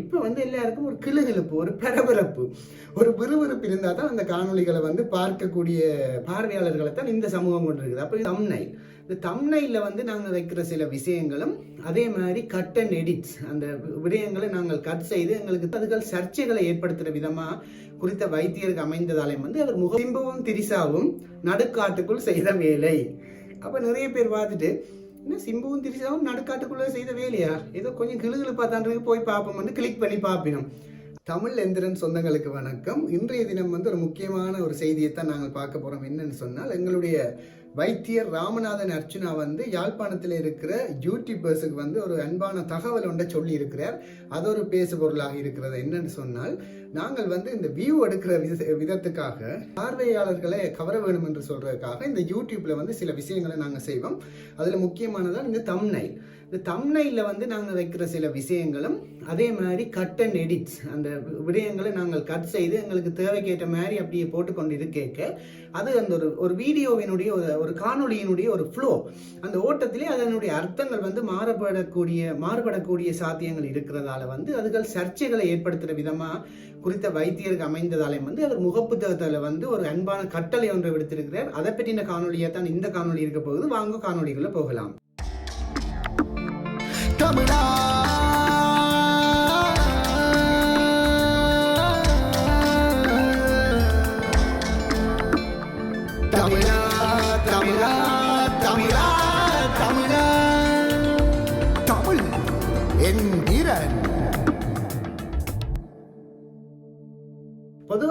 இப்போ வந்து எல்லாருக்கும் ஒரு கிளுகிழப்பு ஒரு பரபரப்பு. ஒரு விறுவிறுப்பு இருந்தால் தான் அந்த காணொளிகளை வந்து பார்க்கக்கூடிய பார்வையாளர்களை தான் இந்த சமூகம் கொண்டு இருக்குது அப்போ தம்னை இந்த தம்னையில் வந்து நாங்கள் வைக்கிற சில விஷயங்களும் அதே மாதிரி கட் அண்ட் எடிட்ஸ் அந்த விடயங்களை நாங்கள் கட் செய்து எங்களுக்கு அதுகள் சர்ச்சைகளை ஏற்படுத்துகிற விதமாக குறித்த வைத்தியருக்கு அமைந்ததாலையும் வந்து அவர் முகம்பவும் திரிசாவும் நடுக்காட்டுக்குள் செய்த வேலை. அப்போ நிறைய பேர் பார்த்துட்டு என்ன சிம்புவும் திரிசாவும் நடுக்காட்டுக்குள்ளே செய்த வேலையா? ஏதோ கொஞ்சம் கிளுகிழு பார்த்தான்றது போய் பார்ப்போம்னு கிளிக் பண்ணி பார்ப்பினோம். தமிழ் எந்திரன் சொந்தங்களுக்கு வணக்கம். இன்றைய தினம் வந்து ஒரு முக்கியமான ஒரு செய்தியை தான் நாங்கள் பார்க்க போகிறோம் என்னன்னு சொன்னால் எங்களுடைய வைத்தியர் ராமநாதன் அர்ச்சுனா வந்து யாழ்ப்பாணத்தில் இருக்கிற யூடியூபர்ஸுக்கு வந்து ஒரு அன்பான தகவல் ஒன்றை சொல்லி இருக்கிறார் அது ஒரு பேசு பொருளாக இருக்கிறது. என்னன்னு சொன்னால் நாங்கள் வந்து இந்த வியூ எடுக்கிற வித விதத்துக்காக பார்வையாளர்களை கவர வேணும் என்று சொல்றதுக்காக இந்த யூடியூப்ல வந்து சில விஷயங்களை நாங்கள் செய்வோம். அதில் முக்கியமானதான் இந்த தம்னைல் இந்த தம்னையில் வந்து நாங்கள் வைக்கிற சில விஷயங்களும் அதே மாதிரி கட் அண்ட் எடிட்ஸ் அந்த விடயங்களை நாங்கள் கட் செய்து எங்களுக்கு தேவைக்கேற்ற மாதிரி அப்படியே போட்டுக்கொண்டு கேட்க அது அந்த ஒரு ஒரு வீடியோவினுடைய ஒரு ஒரு காணொளியினுடைய ஒரு ஃப்ளோ அந்த ஓட்டத்திலே அதனுடைய அர்த்தங்கள் வந்து மாறுபடக்கூடிய மாறுபடக்கூடிய சாத்தியங்கள் இருக்கிறதால வந்து அதுகள் சர்ச்சைகளை ஏற்படுத்துகிற விதமாக குறித்த வைத்தியருக்கு அமைந்ததாலே வந்து அவர் முகப்புத்தகத்தில் வந்து ஒரு அன்பான கட்டளை ஒன்றை விடுத்திருக்கிறார். அதை பற்றின காணொலியை தான் இந்த காணொலி இருக்க போகுது. வாங்க காணொளிக்குள்ள போகலாம். தமிழா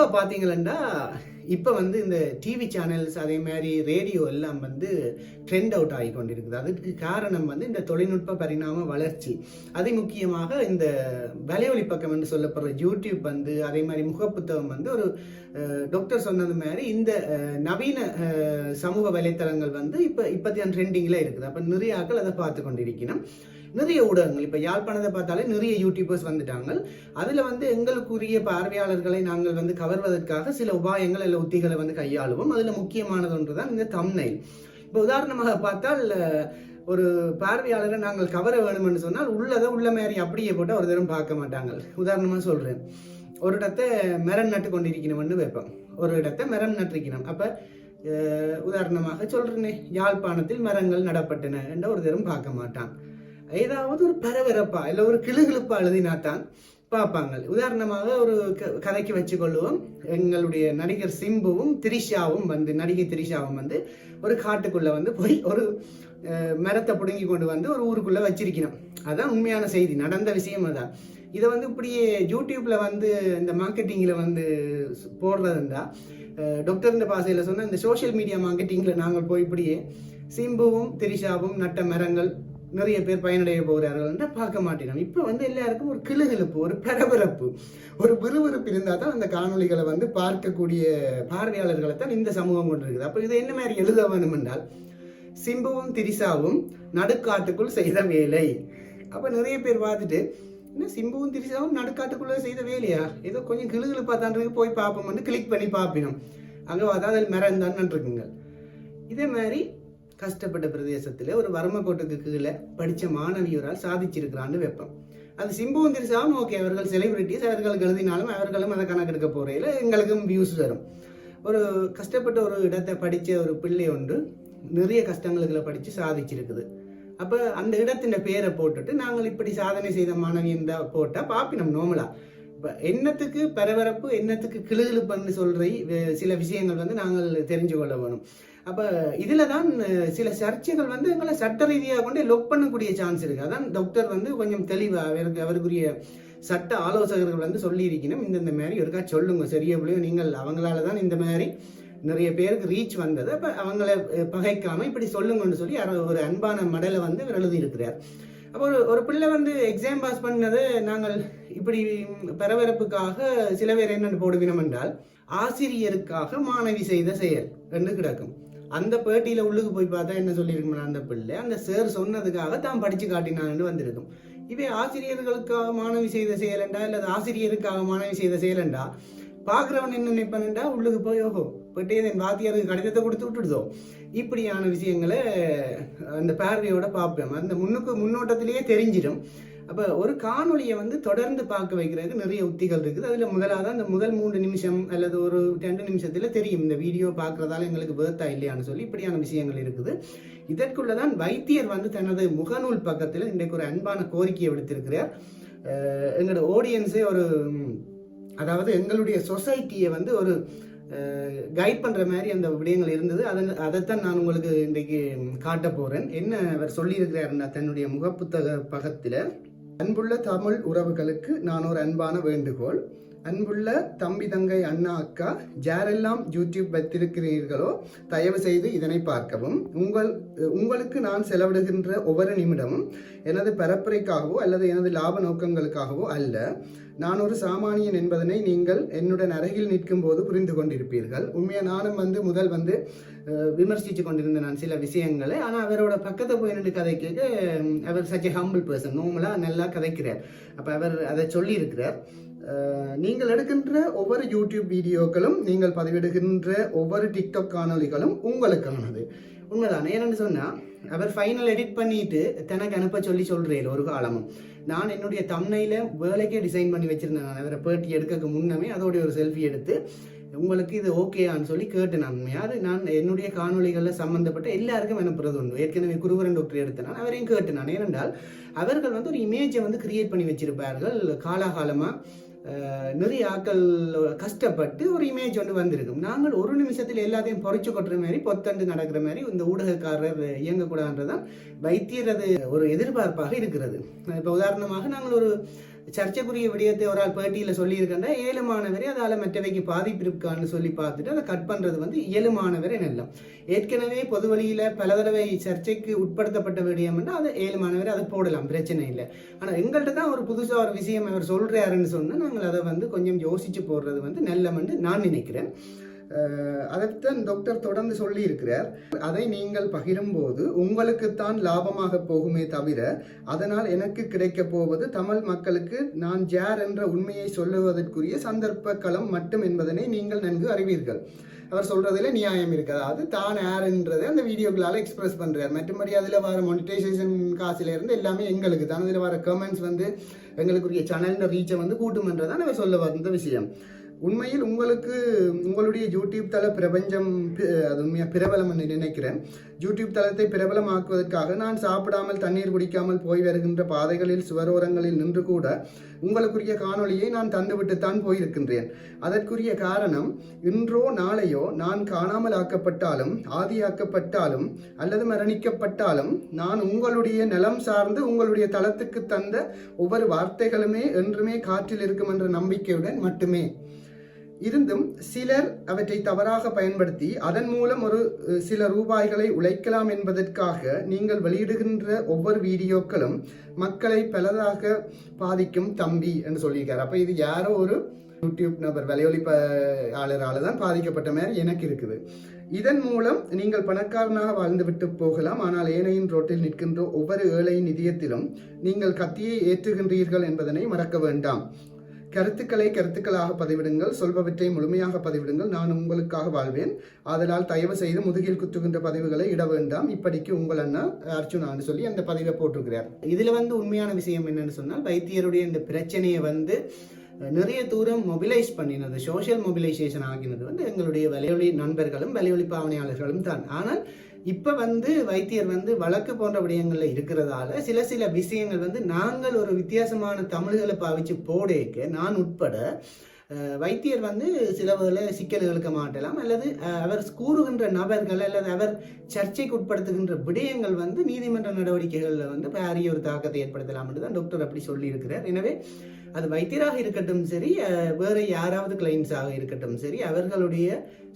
பொதுவாக பார்த்தீங்கன்னா இப்போ வந்து இந்த டிவி சேனல்ஸ் அதே மாதிரி ரேடியோ எல்லாம் வந்து ட்ரெண்ட் அவுட் ஆகி கொண்டிருக்குது. அதுக்கு காரணம் வந்து இந்த தொழில்நுட்ப பரிணாம வளர்ச்சி. அதை முக்கியமாக இந்த வலையொலி பக்கம் என்று சொல்லப்படுற யூடியூப் வந்து அதே மாதிரி முகப்புத்தகம் வந்து ஒரு டாக்டர் சொன்னது மாதிரி இந்த நவீன சமூக வலைத்தளங்கள் வந்து இப்போ இப்போதைய ட்ரெண்டிங்கில் இருக்குது. அப்போ நிறைய ஆக்கள் அதை பார்த்து கொண்டிருக்கணும். நிறைய ஊடகங்கள். இப்போ யாழ்ப்பாணத்தை பார்த்தாலே நிறைய யூடியூபர்ஸ் வந்துட்டாங்க. அதில் வந்து எங்களுக்குரிய பார்வையாளர்களை நாங்கள் வந்து கவர்வதற்காக சில உபாயங்கள் இல்லை உத்திகளை வந்து கையாளுவோம். அதில் முக்கியமானது ஒன்று தான் இந்த தம்னைல் இப்போ உதாரணமாக பார்த்தால் ஒரு பார்வையாளரை நாங்கள் கவர வேணும்னு சொன்னால் உள்ளதை உள்ள மாதிரி அப்படியே போட்டு ஒரு தரம் பார்க்க மாட்டாங்க. உதாரணமாக சொல்கிறேன் ஒரு இடத்த மரம் நட்டு கொண்டிருக்கணும்னு வைப்போம். ஒரு இடத்த மரம் நட்டிருக்கணும். அப்போ உதாரணமாக சொல்கிறேனே யாழ்ப்பாணத்தில் மரங்கள் நடப்பட்டன என்ற ஒரு தரம் பார்க்க மாட்டான். ஏதாவது ஒரு பரபரப்பா இல்லை ஒரு கிளுகிழுப்பா எழுதினா தான் பார்ப்பாங்க. உதாரணமாக ஒரு க- கதைக்கு வச்சுக்கொள்வோம். எங்களுடைய நடிகர் சிம்புவும் திரிஷாவும் வந்து நடிகை திரிஷாவும் வந்து ஒரு காட்டுக்குள்ள வந்து போய் ஒரு மரத்தை பிடுங்கி கொண்டு வந்து ஒரு ஊருக்குள்ள வச்சிருக்கணும் அதான் உண்மையான செய்தி. நடந்த விஷயம் அதான். இதை வந்து இப்படியே யூடியூப்ல வந்து இந்த மார்க்கெட்டிங்கில் வந்து போடுறதுண்டா டாக்டர் இந்த பாசையில் சொன்ன இந்த சோஷியல் மீடியா மார்க்கெட்டிங்கில் நாங்கள் போய் இப்படியே சிம்புவும் திரிஷாவும் நட்ட மரங்கள் நிறைய பேர் பயனடைய போகிறார்கள் என்று பார்க்க மாட்டேன். இப்போ வந்து எல்லாருக்கும் ஒரு கிளுகிழப்பு ஒரு பரபரப்பு ஒரு விறுவிறுப்பு இருந்தால் தான் அந்த காணொலிகளை வந்து பார்க்கக்கூடிய பார்வையாளர்களை தான் இந்த சமூகம் கொண்டிருக்குது அப்போ இதை என்ன மாதிரி எழுத வேணும் என்றால் சிம்புவும் திரிசாவும் நடுக்காட்டுக்குள் செய்த வேலை. அப்போ நிறைய பேர் பார்த்துட்டு என்ன சிம்புவும் திரிசாவும் நடுக்காட்டுக்குள்ளே செய்த வேலையா? ஏதோ கொஞ்சம் கிளுகிழப்பாக தான் போய் பார்ப்போம்னு கிளிக் பண்ணி பார்ப்பினோம். அங்கே பார்த்தா அதில் மரம் தான் இருக்குங்க இதே மாதிரி கஷ்டப்பட்ட பிரதேசத்தில் ஒரு வறுமக்கோட்டுக்கு கீழே படித்த மாணவியோரால் சாதிச்சிருக்கிறான்னு வைப்போம். அது சிம்புவும் திரிசாவும் ஓகே அவர்கள் செலிபிரிட்டிஸ் அவர்களுக்கு எழுதினாலும் அவர்களும் அதை கணக்கெடுக்க போறையில் எங்களுக்கும் வியூஸ் வரும் ஒரு கஷ்டப்பட்ட ஒரு இடத்தை படித்த ஒரு பிள்ளை ஒன்று நிறைய கஷ்டங்களுக்குள்ள படித்து சாதிச்சிருக்குது. அப்போ அந்த இடத்தின் பேரை போட்டுட்டு நாங்கள் இப்படி சாதனை செய்த மாணவி இருந்தால் போட்டால் பார்ப்பினோம் நோமலா இப்போ என்னத்துக்கு பரபரப்பு என்னத்துக்கு கிளுகிழுப்புன்னு சொல்கிற சில விஷயங்கள் வந்து நாங்கள் தெரிஞ்சு கொள்ள வேணும். அப்போ இதில் தான் சில சர்ச்சைகள் வந்து எங்களை சட்ட ரீதியாக கொண்டு லொக் பண்ணக்கூடிய சான்ஸ் இருக்குது அதான் டாக்டர் வந்து கொஞ்சம் தெளிவாக அவருக்கு அவருக்குரிய சட்ட ஆலோசகர்கள் வந்து சொல்லியிருக்கணும். இந்தந்த மாதிரி ஒருக்கா சொல்லுங்க சரியா பிள்ளையோ? நீங்கள் அவங்களால தான் இந்த மாதிரி நிறைய பேருக்கு ரீச் வந்தது. அப்போ அவங்கள பகைக்காமல் இப்படி சொல்லுங்கன்னு சொல்லி யாரோ ஒரு அன்பான மடலை வந்து அவர் எழுதியிருக்கிறார். அப்போ ஒரு ஒரு பிள்ளை வந்து எக்ஸாம் பாஸ் பண்ணது நாங்கள் இப்படி பரபரப்புக்காக சில பேர் என்னென்னு போடுவினோம் என்றால் ஆசிரியருக்காக மாணவி செய்த செயல் என்று கிடக்கும். அந்த பேட்டியில் உள்ளுக்கு போய் பார்த்தா என்ன சொல்லியிருக்கணும் அந்த பிள்ளை அந்த சார் சொன்னதுக்காக தான் படித்து காட்டினான்னு வந்திருக்கும். இவை ஆசிரியர்களுக்காக மாணவி செய்த செயலண்டா இல்லை ஆசிரியருக்காக மாணவி செய்த செயலண்டா? பார்க்குறவன் என்ன நினைப்பானுண்டா உள்ளுக்கு போய் ஓஹோ போயிட்டே என் வாத்தியாருக்கு கடிதத்தை கொடுத்து விட்டுடுதோ? இப்படியான விஷயங்களை அந்த பார்வையோட பார்ப்பேன். அந்த முன்னுக்கு முன்னோட்டத்திலேயே தெரிஞ்சிடும். அப்போ ஒரு காணொளியை வந்து தொடர்ந்து பார்க்க வைக்கிறதுக்கு நிறைய உத்திகள் இருக்குது. அதில் முதலாவது அந்த முதல் மூன்று நிமிஷம் அல்லது ஒரு ரெண்டு நிமிஷத்தில் தெரியும். இந்த வீடியோ பார்க்குறதால எங்களுக்கு பேர்த்தா இல்லையான்னு சொல்லி இப்படியான விஷயங்கள் இருக்குது. இதற்குள்ளதான் வைத்தியர் வந்து தனது முகநூல் பக்கத்தில் இன்றைக்கு ஒரு அன்பான கோரிக்கையை விடுத்திருக்கிறார். எங்களோட ஆடியன்ஸே ஒரு அதாவது எங்களுடைய சொசைட்டியை வந்து ஒரு கைட் பண்ணுற மாதிரி அந்த விடயங்கள் இருந்தது. அதன் அதைத்தான் நான் உங்களுக்கு இன்றைக்கு காட்ட போகிறேன் என்ன அவர் சொல்லியிருக்கிறாருன்னா தன்னுடைய முகப்புத்தக பக்கத்தில் அன்புள்ள தமிழ் உறவுகளுக்கு நான் ஒரு அன்பான வேண்டுகோள். அன்புள்ள தம்பி தங்கை அண்ணா அக்கா யாரெல்லாம் யூடியூப் வைத்திருக்கிறீர்களோ தயவு செய்து இதனை பார்க்கவும். உங்கள் உங்களுக்கு நான் செலவிடுகின்ற ஒவ்வொரு நிமிடமும் எனது பரப்புரைக்காகவோ அல்லது எனது லாப நோக்கங்களுக்காகவோ அல்ல. நான் ஒரு சாமானியன் என்பதனை நீங்கள் என்னுடன் அருகில் நிற்கும் போது புரிந்து கொண்டிருப்பீர்கள். உண்மையா நானும் வந்து முதல் வந்து விமர்சித்து கொண்டிருந்தேன் நான் சில விஷயங்களை ஆனால் அவரோட பக்கத்தை போய் நின்று கதை கேட்க அவர் சச் ஹம்பிள் பர்சன் நோமலாக நல்லா கதைக்கிறார். அப்போ அவர் அதை சொல்லியிருக்கிறார். நீங்கள் எடுக்கின்ற ஒவ்வொரு யூடியூப் வீடியோக்களும் நீங்கள் பதிவிடுகின்ற ஒவ்வொரு டிக்டாக் காணொளிகளும் உங்களுக்கானது. உண்மைதான்? ஏன்னு சொன்னால் அவர் ஃபைனல் எடிட் பண்ணிட்டு தனக்கு அனுப்ப சொல்லி சொல்கிறேன் ஒரு காலமும். நான் என்னுடைய தம்னையில் வேலைக்கே டிசைன் பண்ணி வச்சுருந்தேன். நான் அவரை பேட்டி எடுக்க முன்னமே அதோடைய ஒரு செல்ஃபி எடுத்து உங்களுக்கு இது ஓகேயான்னு சொல்லி கேட்டேன் நான் உண்மையா. நான் என்னுடைய காணொளிகளில் சம்மந்தப்பட்ட எல்லாருக்கும் அனுப்புறது உண்டு. ஏற்கனவே குருவரன் டாக்டர் எடுத்தேன் நான் அவரையும் கேட்டேன் நான். ஏனென்றால் அவர்கள் வந்து ஒரு இமேஜை வந்து கிரியேட் பண்ணி வச்சிருப்பார்கள். காலாகாலமாக நிறைய ஆட்கள் கஷ்டப்பட்டு ஒரு இமேஜ் ஒன்று வந்திருக்கும். நாங்கள் ஒரு நிமிஷத்தில் எல்லாத்தையும் பொறிச்சு கொட்டுற மாதிரி பொத்தண்டு நடக்கிற மாதிரி இந்த ஊடகக்காரர் இயங்கக்கூடாதுன்றதான் வைத்தியர் அது ஒரு எதிர்பார்ப்பாக இருக்கிறது. இப்போ உதாரணமாக நாங்கள் ஒரு சர்ச்சைக்குரிய விடயத்தை ஒரு ஆள் பேட்டியில் சொல்லியிருக்கேன்டா ஏழுமானவரே அதால் மற்றவைக்கு பாதிப்பு இருக்கான்னு சொல்லி பார்த்துட்டு அதை கட் பண்ணுறது வந்து இயலுமானவரே நல்லம் ஏற்கனவே பொது வழியில் பல தடவை சர்ச்சைக்கு உட்படுத்தப்பட்ட விடயம்னா அதை ஏழுமானவரை அதை போடலாம் பிரச்சனை இல்லை. ஆனால் எங்கள்கிட்ட தான் ஒரு புதுசாக ஒரு விஷயம் அவர் சொல்கிறாருன்னு சொன்னால் நாங்கள் அதை வந்து கொஞ்சம் யோசிச்சு போடுறது வந்து நல்லமென்று நான் நினைக்கிறேன். அதைத்தான் டாக்டர் தொடர்ந்து சொல்லி இருக்கிறார் அதை நீங்கள் பகிரும்போது உங்களுக்குத்தான் லாபமாக போகுமே தவிர அதனால் எனக்கு கிடைக்கப் போவது தமிழ் மக்களுக்கு நான் ஜார் என்ற உண்மையை சொல்லுவதற்குரிய சந்தர்ப்ப களம் மட்டும் என்பதனை நீங்கள் நன்கு அறிவீர்கள். அவர் சொல்றதுல நியாயம் இருக்காது அது தான் யாருன்றதை அந்த வீடியோக்களால எக்ஸ்பிரஸ் பண்றார். மற்றபடி அதில் வர மொனிடைசேஷன் காசுல இருந்து எல்லாமே எங்களுக்கு தான். அதில் வர கமெண்ட்ஸ் வந்து எங்களுக்குரிய சேனல் ரீச்சை வந்து கூட்டுமன்றதான் அவர் சொல்ல வந்த விஷயம். உண்மையில் உங்களுக்கு உங்களுடைய யூடியூப் தள பிரபஞ்சம் அது உண்மையாக பிரபலம் என்று நினைக்கிறேன். யூடியூப் தளத்தை பிரபலமாக்குவதற்காக நான் சாப்பிடாமல் தண்ணீர் குடிக்காமல் போய் வருகின்ற பாதைகளில் சுவரோரங்களில் நின்று கூட உங்களுக்குரிய காணொளியை நான் தந்துவிட்டுத்தான் போயிருக்கின்றேன். அதற்குரிய காரணம் இன்றோ நாளையோ நான் காணாமல் ஆக்கப்பட்டாலும் ஆதியாக்கப்பட்டாலும் அல்லது மரணிக்கப்பட்டாலும் நான் உங்களுடைய நலம் சார்ந்து உங்களுடைய தளத்துக்கு தந்த ஒவ்வொரு வார்த்தைகளுமே என்றுமே காற்றில் இருக்கும் என்ற நம்பிக்கையுடன் மட்டுமே. இருந்தும் சிலர் அவற்றை தவறாக பயன்படுத்தி அதன் மூலம் ஒரு சில ரூபாய்களை உழைக்கலாம் என்பதற்காக நீங்கள் வெளியிடுகின்ற ஒவ்வொரு வீடியோக்களும் மக்களை பலதாக பாதிக்கும் தம்பி என்று சொல்லியிருக்காரு. அப்ப இது யாரோ ஒரு யூடியூப் நபர் வலையொலிப்பாளரால தான் பாதிக்கப்பட்ட மாதிரி எனக்கு இருக்குது. இதன் மூலம் நீங்கள் பணக்காரனாக வாழ்ந்துவிட்டு போகலாம். ஆனால் ஏனையின் ரோட்டில் நிற்கின்ற ஒவ்வொரு ஏழையின் நிதியத்திலும் நீங்கள் கத்தியை ஏற்றுகின்றீர்கள் என்பதனை மறக்க வேண்டாம். கருத்துக்களை கருத்துக்களாக பதிவிடுங்கள் சொல்பவற்றை முழுமையாக பதிவிடுங்கள். நான் உங்களுக்காக வாழ்வேன். ஆதலால் தயவு செய்து முதுகில் குத்துகின்ற பதிவுகளை இட வேண்டாம். இப்படிக்கு உங்கள் அண்ணா அர்ச்சுனான்னு சொல்லி அந்த பதிவை போட்டிருக்கிறார். இதில் வந்து உண்மையான விஷயம் என்னன்னு சொன்னால் வைத்தியருடைய இந்த பிரச்சனையை வந்து நிறைய தூரம் மொபிலைஸ் பண்ணினது சோஷியல் மொபிலைசேஷன் ஆகினது வந்து எங்களுடைய வலையொலி நண்பர்களும் வலையொலி பாவனையாளர்களும் தான். ஆனால் இப்போ வந்து வைத்தியர் வந்து வழக்கு போன்ற விடயங்களில் இருக்கிறதால சில சில விஷயங்கள் வந்து நாங்கள் ஒரு வித்தியாசமான தமிழ்களை பாவிச்சு போடேக்க நான் உட்பட வைத்தியர் வந்து சில வேளை சிக்கல்களுக்கு மாட்டலாம். அல்லது அவர் கூறுகின்ற நபர்கள் அல்லது அவர் சர்ச்சைக்கு உட்படுத்துகின்ற விடயங்கள் வந்து நீதிமன்ற நடவடிக்கைகளில் வந்து பாரிய ஒரு தாக்கத்தை ஏற்படுத்தலாம் என்று தான் டாக்டர் அப்படி சொல்லியிருக்கிறார். எனவே அது வைத்தியராக இருக்கட்டும் சரி வேறு யாராவது கிளைண்ட்ஸாக இருக்கட்டும் சரி அவர்களுடைய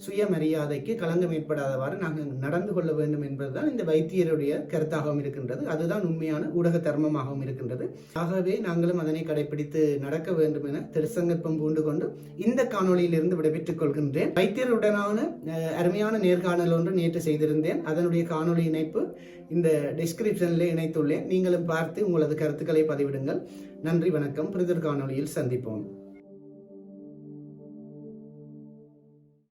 சுயமரியாதைக்கு களங்கம் ஏற்படாதவாறு நாங்கள் நடந்து கொள்ள வேண்டும் என்பதுதான் இந்த வைத்தியருடைய கருத்தாகவும் இருக்கின்றது. அதுதான் உண்மையான ஊடக தர்மமாகவும் இருக்கின்றது. ஆகவே நாங்களும் அதனை கடைபிடித்து நடக்க வேண்டும் என திருசங்கற்பம் பூண்டு கொண்டு இந்த காணொளியிலிருந்து விடைபெற்றுக் கொள்கின்றேன். வைத்தியருடனான அருமையான நேர்காணல் ஒன்று நேற்று செய்திருந்தேன். அதனுடைய காணொளி இணைப்பு இந்த டிஸ்கிரிப்ஷனில் இணைத்துள்ளேன். நீங்களும் பார்த்து உங்களது கருத்துக்களை பதிவிடுங்கள். நன்றி வணக்கம். பிரிதர் காணொலியில் சந்திப்போம்.